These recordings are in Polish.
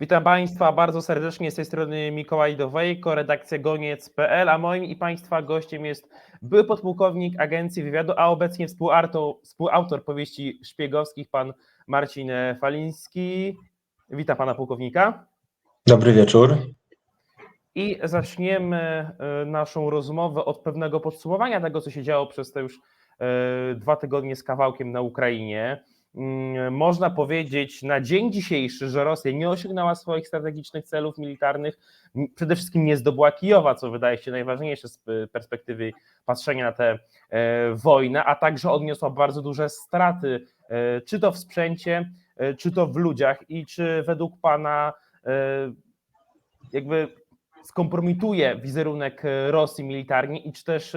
Witam Państwa bardzo serdecznie z tej strony Mikołaj Dowejko, redakcja goniec.pl, a moim i Państwa gościem jest były podpułkownik Agencji Wywiadu, a obecnie współautor, współautor powieści szpiegowskich, pan Marcin Faliński. Witam Pana Pułkownika. Dobry wieczór. I zaczniemy y, naszą rozmowę od pewnego podsumowania tego, co się działo przez te już y, dwa tygodnie z kawałkiem na Ukrainie. Mm, Można powiedzieć na dzień dzisiejszy, że Rosja nie osiągnęła swoich strategicznych celów militarnych, przede wszystkim nie zdobyła Kijowa, co wydaje się najważniejsze z y, perspektywy patrzenia na tę e, wojnę, a także odniosła bardzo duże straty, e, czy to w sprzęcie, e, czy to w ludziach i czy według Pana jakby skompromituje wizerunek Rosji militarnie i czy też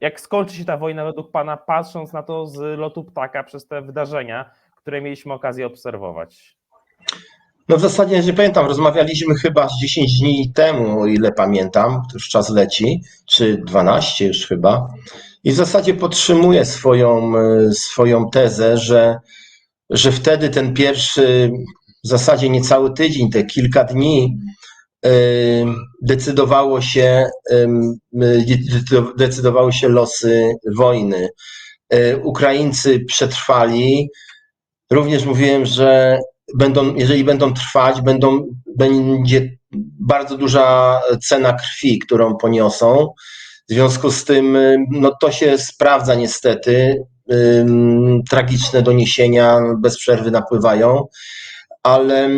jak skończy się ta wojna według Pana, patrząc na to z lotu ptaka przez te wydarzenia, które mieliśmy okazję obserwować? No w zasadzie nie pamiętam, rozmawialiśmy chyba z 10 dni temu, o ile pamiętam, już czas leci, czy 12 już chyba. I w zasadzie podtrzymuję swoją, e, swoją tezę, że, że wtedy ten pierwszy, w zasadzie niecały tydzień, te kilka dni, decydowało się, e, decydowały się losy wojny. E, Ukraińcy przetrwali. Również mówiłem, że będą, jeżeli będą trwać, będą, będzie bardzo duża cena krwi, którą poniosą. W związku z tym, y, no to się sprawdza niestety. Tragiczne doniesienia bez przerwy napływają, ale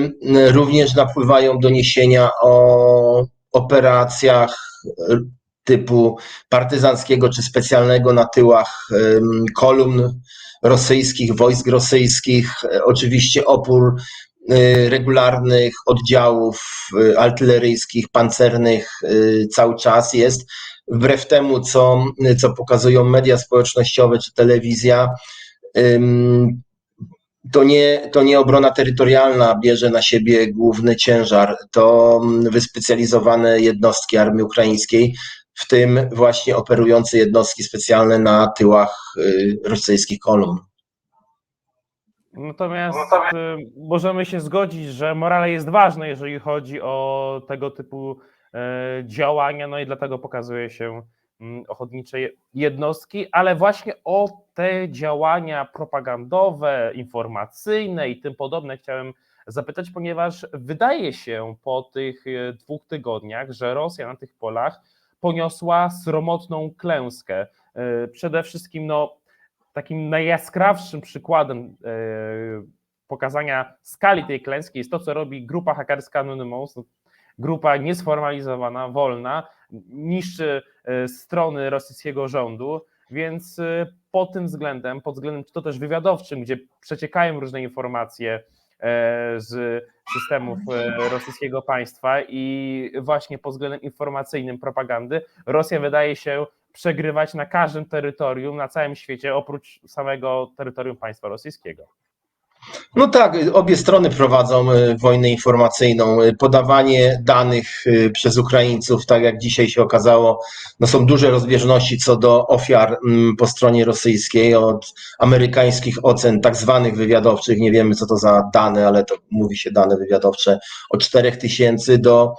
również napływają doniesienia o operacjach y, typu partyzanckiego czy specjalnego na tyłach kolumn rosyjskich, wojsk rosyjskich, e, oczywiście opór y, regularnych oddziałów artyleryjskich, pancernych cały czas jest. Wbrew temu, co, co pokazują media społecznościowe czy telewizja, to nie, to nie obrona terytorialna bierze na siebie główny ciężar, to mm, wyspecjalizowane jednostki armii ukraińskiej, w tym właśnie operujące jednostki specjalne na tyłach y, rosyjskich kolumn. Natomiast y, możemy się zgodzić, że morale jest ważne, jeżeli chodzi o tego typu e, działania, no i dlatego pokazuje się ochotnicze je- jednostki, ale właśnie o te działania propagandowe, informacyjne i tym podobne chciałem zapytać, ponieważ wydaje się po tych e, dwóch tygodniach, że Rosja na tych polach poniosła sromotną klęskę. E, Przede wszystkim no, takim najjaskrawszym przykładem e, pokazania skali tej klęski jest to, co robi grupa hakerska Anonymous, no, grupa niesformalizowana, wolna, niszczy e, strony rosyjskiego rządu, więc e, pod tym względem, pod względem czy to też wywiadowczym, gdzie przeciekają różne informacje e, z systemów rosyjskiego państwa i właśnie pod względem informacyjnym propagandy, Rosja wydaje się przegrywać na każdym terytorium na całym świecie, oprócz samego terytorium państwa rosyjskiego. No tak, obie strony prowadzą y, wojnę informacyjną. Y, Podawanie danych y, przez Ukraińców, tak jak dzisiaj się okazało, no są duże rozbieżności co do ofiar po stronie rosyjskiej, od amerykańskich ocen tak zwanych wywiadowczych, nie wiemy co to za dane, ale to mówi się dane wywiadowcze, od 4 tysięcy do,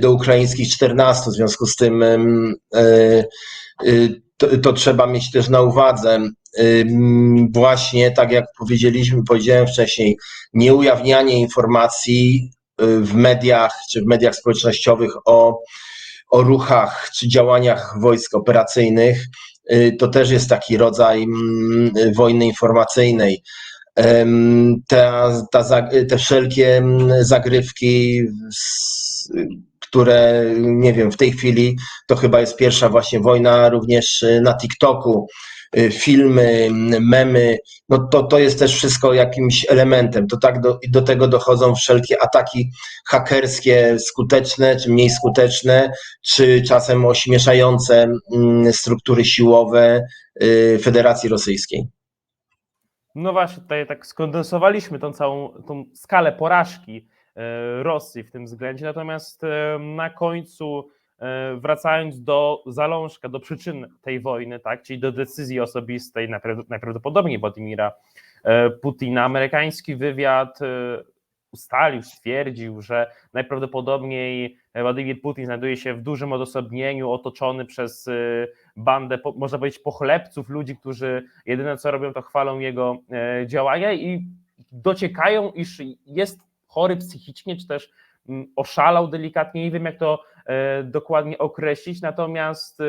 do ukraińskich 14. W związku z tym ym, y, y, to, to trzeba mieć też na uwadze. Właśnie tak jak powiedzieliśmy, powiedziałem wcześniej, nieujawnianie informacji y, w mediach czy w mediach społecznościowych o, o ruchach czy działaniach wojsk operacyjnych, y, to też jest taki rodzaj mm, wojny informacyjnej. Ta, te wszelkie mm, zagrywki, które nie wiem, w tej chwili to chyba jest pierwsza właśnie wojna również y, na TikToku, filmy, memy, no to, to jest też wszystko jakimś elementem. To tak do, do tego dochodzą wszelkie ataki hakerskie, skuteczne czy mniej skuteczne, czy czasem ośmieszające struktury siłowe y, Federacji Rosyjskiej. No właśnie, tutaj tak skondensowaliśmy tą całą tą skalę porażki e, Rosji w tym względzie, natomiast na końcu wracając do zalążka, do przyczyn tej wojny, tak, czyli do decyzji osobistej najprawd- najprawdopodobniej Władimira e, Putina, amerykański wywiad e, ustalił, stwierdził, że najprawdopodobniej Władimir Putin znajduje się w dużym odosobnieniu, otoczony przez bandę, można powiedzieć, pochlebców, ludzi, którzy jedyne co robią, to chwalą jego e, działania i dociekają, iż jest chory psychicznie, czy też mm, oszalał delikatnie, nie wiem jak to e, dokładnie określić, natomiast e,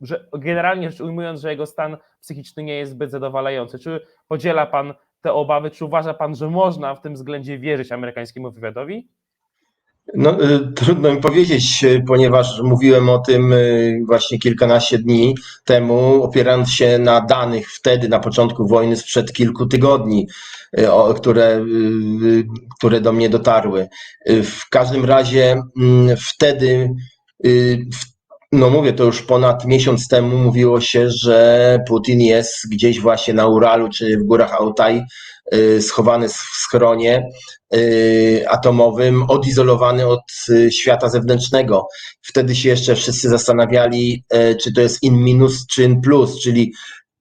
że generalnie rzecz ujmując, że jego stan psychiczny nie jest zbyt zadowalający. Czy podziela Pan te obawy, czy uważa Pan, że można w tym względzie wierzyć amerykańskiemu wywiadowi? No, y, trudno mi powiedzieć, y, ponieważ mówiłem o tym y, właśnie kilkanaście dni temu, opierając się na danych wtedy, na początku wojny sprzed kilku tygodni, które, które do mnie dotarły. W każdym razie mm, wtedy, no mówię, to już ponad miesiąc temu mówiło się, że Putin jest gdzieś właśnie na Uralu czy w górach Altaj, y, schowany w schronie y, atomowym, odizolowany od y, świata zewnętrznego. Wtedy się jeszcze wszyscy zastanawiali, czy to jest in minus, czy in plus, czyli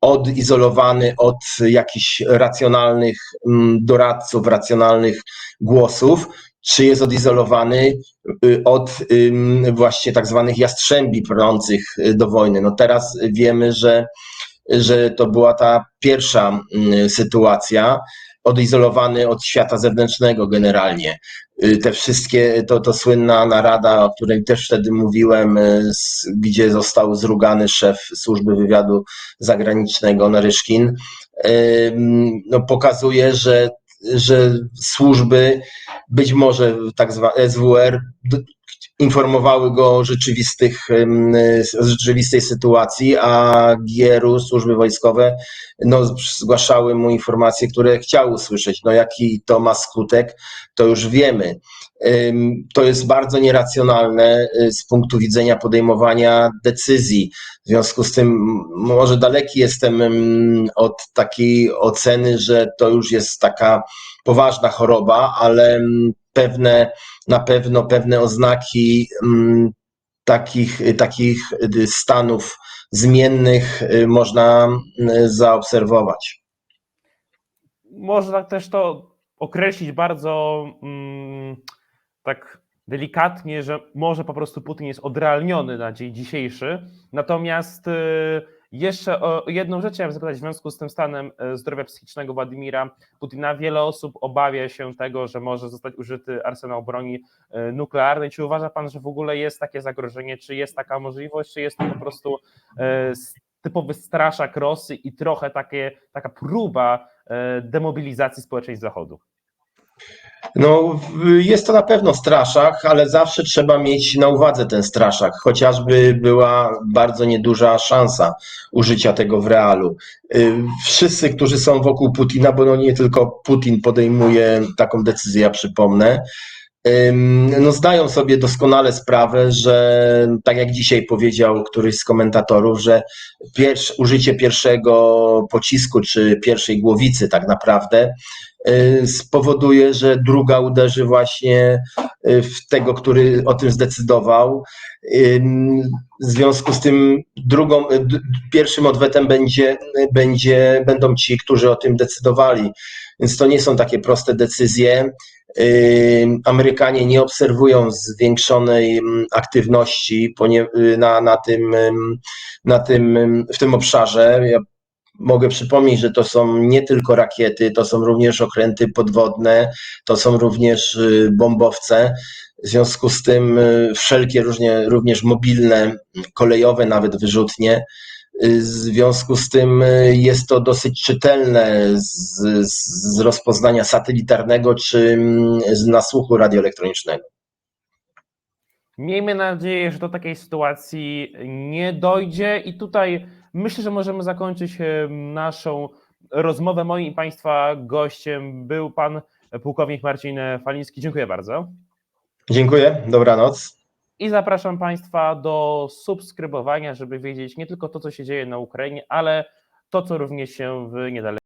odizolowany od jakichś racjonalnych mm, doradców, racjonalnych głosów, czy jest odizolowany y, od właśnie tak zwanych jastrzębi prących y, do wojny. No teraz wiemy, że, że to była ta pierwsza mm, sytuacja, odizolowany od świata zewnętrznego generalnie. Y, Te wszystkie, to, to słynna narada, o której też wtedy mówiłem, gdzie został zrugany szef służby wywiadu zagranicznego Naryszkin, no, pokazuje, że, że służby, być może tak zwane SWR, informowały go o rzeczywistych, rzeczywistej sytuacji, a GRU, służby wojskowe, no, zgłaszały mu informacje, które chciał usłyszeć. No, jaki to ma skutek, to już wiemy. To jest bardzo nieracjonalne y, z punktu widzenia podejmowania decyzji. W związku z tym, może daleki jestem od takiej oceny, że to już jest taka poważna choroba, ale pewne, na pewno pewne oznaki ym, takich, takich stanów zmiennych y, można y, zaobserwować. Można też to określić bardzo mm, tak delikatnie, że może po prostu Putin jest odrealniony na dzień dzisiejszy. Natomiast y, jeszcze o jedną rzecz chciałem zapytać w związku z tym stanem y, zdrowia psychicznego Władimira Putina. Wiele osób obawia się tego, że może zostać użyty arsenał broni y, nuklearnej. Czy uważa Pan, że w ogóle jest takie zagrożenie? Czy jest taka możliwość? Czy jest to po prostu s- typowy straszak Rosji i trochę takie, taka próba e, demobilizacji społeczeństw Zachodu. No, jest to na pewno straszak, ale zawsze trzeba mieć na uwadze ten straszak, chociażby była bardzo nieduża szansa użycia tego w realu. Y, Wszyscy, którzy są wokół Putina, bo no nie tylko Putin podejmuje taką decyzję, ja przypomnę, no zdają sobie doskonale sprawę, że tak jak dzisiaj powiedział któryś z komentatorów, że pierwsz, użycie pierwszego pocisku czy pierwszej głowicy tak naprawdę y, spowoduje, że druga uderzy właśnie y, w tego, który o tym zdecydował. W związku z tym drugą, y, pierwszym odwetem będzie, będzie, będą ci, którzy o tym decydowali. Więc to nie są takie proste decyzje. Amerykanie nie obserwują zwiększonej ym, aktywności y, na, na, tym, ym, na tym, ym, w tym obszarze. Ja Mogę przypomnieć, że to są nie tylko rakiety, to są również okręty podwodne, to są również y, bombowce. W związku z tym y, wszelkie różnie, również mobilne, kolejowe nawet wyrzutnie. Y, W związku z tym y, jest to dosyć czytelne z, z- rozpoznania satelitarnego czy mm, z nasłuchu radioelektronicznego. Miejmy nadzieję, że do takiej sytuacji nie dojdzie i tutaj myślę, że możemy zakończyć e, naszą rozmowę. Moim i Państwa gościem był Pan pułkownik Marcin Faliński. Dziękuję bardzo. Dziękuję, dobranoc. I zapraszam Państwa do subskrybowania, żeby wiedzieć nie tylko to, co się dzieje na Ukrainie, ale to, co również się w niedalekiej